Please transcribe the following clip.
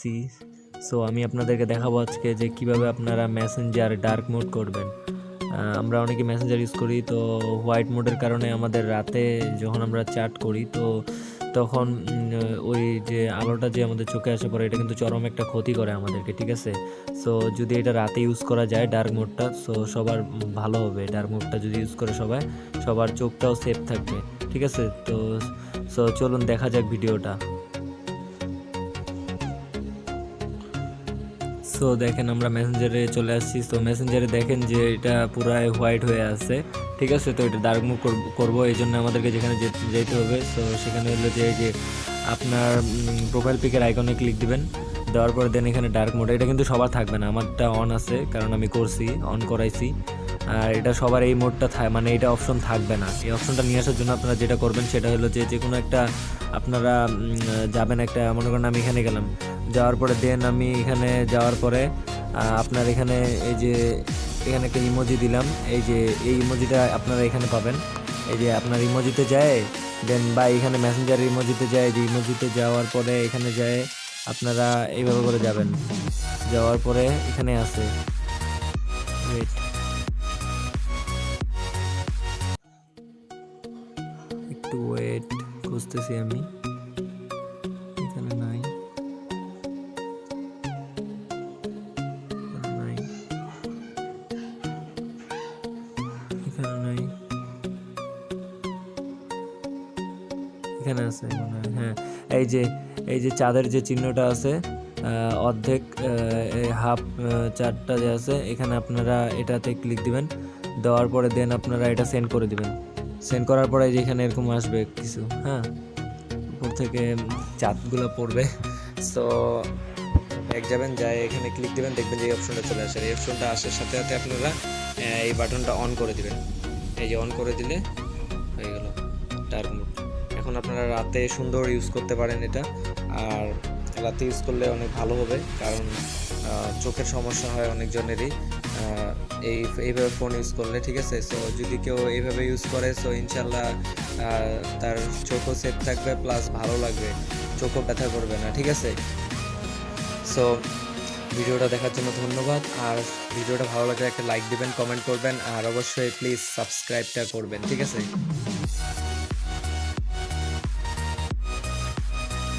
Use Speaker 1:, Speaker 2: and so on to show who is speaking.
Speaker 1: C so আমি আপনাদেরকে দেখাবো আজকে যে কীভাবে আপনারা মেসেঞ্জার ডার্ক মোড করবেন। আমরা অনেকে মেসেঞ্জার ইউজ করি, তো হোয়াইট মোডের কারণে আমাদের রাতে যখন আমরা চ্যাট করি, তো তখন ওই যে আলোটা যে আমাদের চোখে আসে পড়ে, এটা কিন্তু চরম একটা ক্ষতি করে আমাদেরকে, ঠিক আছে? সো যদি এটা রাতে ইউজ করা যায় ডার্ক মোডটা সো সবার ভালো হবে। ডার্ক মোডটা যদি ইউজ করে সবাই, সবার চোখটাও সেফ থাকবে, ঠিক আছে? তো সো চলুন দেখা যাক ভিডিওটা সো দেখেন আমরা মেসেঞ্জারে চলে আসছি। সো মেসেঞ্জারে দেখেন যে এটা পুরাই হোয়াইট হয়ে আছে। ঠিক আছে? তো এটা ডার্ক মুভ করব এই জন্য আমাদেরকে যেখানে যেতে হবে। সো সেখানে হলো যে যে আপনার প্রোফাইল পিকের আইকনে ক্লিক দিবেন। দেওয়ার পরে দেন এখানে ডার্ক মোড এটা কিন্তু সবার থাকবে না। আমারটা অন আছে, কারণ আমি করছি অন করাইছি। আর এটা সবার এই মোডটা থা- মানে এটা অপশন থাকবে না। এই অপশনটা নিয়ে আসার জন্য আপনারা যেটা করবেন, সেটা হলো যে যে কোনো একটা আপনারা যাবেন একটা মনে করেন আমি এখানে গেলাম। যাওয়ার পরে দেন আমি এখানে যাওয়ার পরে আপনার এখানে এই যে এখানে একটা ইমোজি দিলাম। এই যে এই ইমোজিটা আপনারা এখানে পাবেন। এই যে আপনার ইমোজিতে যায় দেন বা এখানে মেসেঞ্জার ইমোজিতে যায়, যে ইমোজিতে যাওয়ার পরে এখানে যায়, আপনারা এইভাবে করে যাবেন। যাওয়ার পরে এখানে আছে একটু ওয়েট খুঁজতেছি আমি। এখানে আছে হ্যাঁ। এই যে এই যে চাঁদের যে চিহ্নটা আছে অর্ধেক হাফ চারটা যে আছে, এখানে আপনারা এটাতে ক্লিক দিবেন। দেওয়ার পরে দেন আপনারা এটা সেন্ড করে দিবেন। সেন্ড করার পরে যে এখানে এরকম আসবে কিছু হ্যাঁ? উপর থেকে চাঁদগুলো পড়বে। সো এক যাবেন, যাই এখানে ক্লিক দিবেন, দেখবেন যে এই অপশনটা চলে আসে। এই অপশনটা আসার সাথে সাথে আপনারা এই বাটনটা অন করে দিবেন। এই যে অন করে দিলে হয়ে গেল। ডার্ক মোড এখন আপনারা রাতে সুন্দর ইউজ করতে পারেন এটা। আর রাতে ইউজ করলে অনেক ভালো হবে, কারণ চোখের সমস্যা হয় অনেকজনেরই। এই, এইভাবে ফোন ইউজ করলে, ঠিক আছে? সো যদি কেউ এইভাবে ইউজ করে সো ইনশাল্লাহ তার চোখও সেফ থাকবে প্লাস ভালো লাগবে। চোখও ব্যথা করবে না, ঠিক আছে? সো ভিডিওটা দেখার জন্য ধন্যবাদ। আর ভিডিওটা ভালো লাগলে একটা লাইক দিবেন কমেন্ট করবেন। আর অবশ্যই প্লিজ সাবস্ক্রাইবটা করবেন, ঠিক আছে?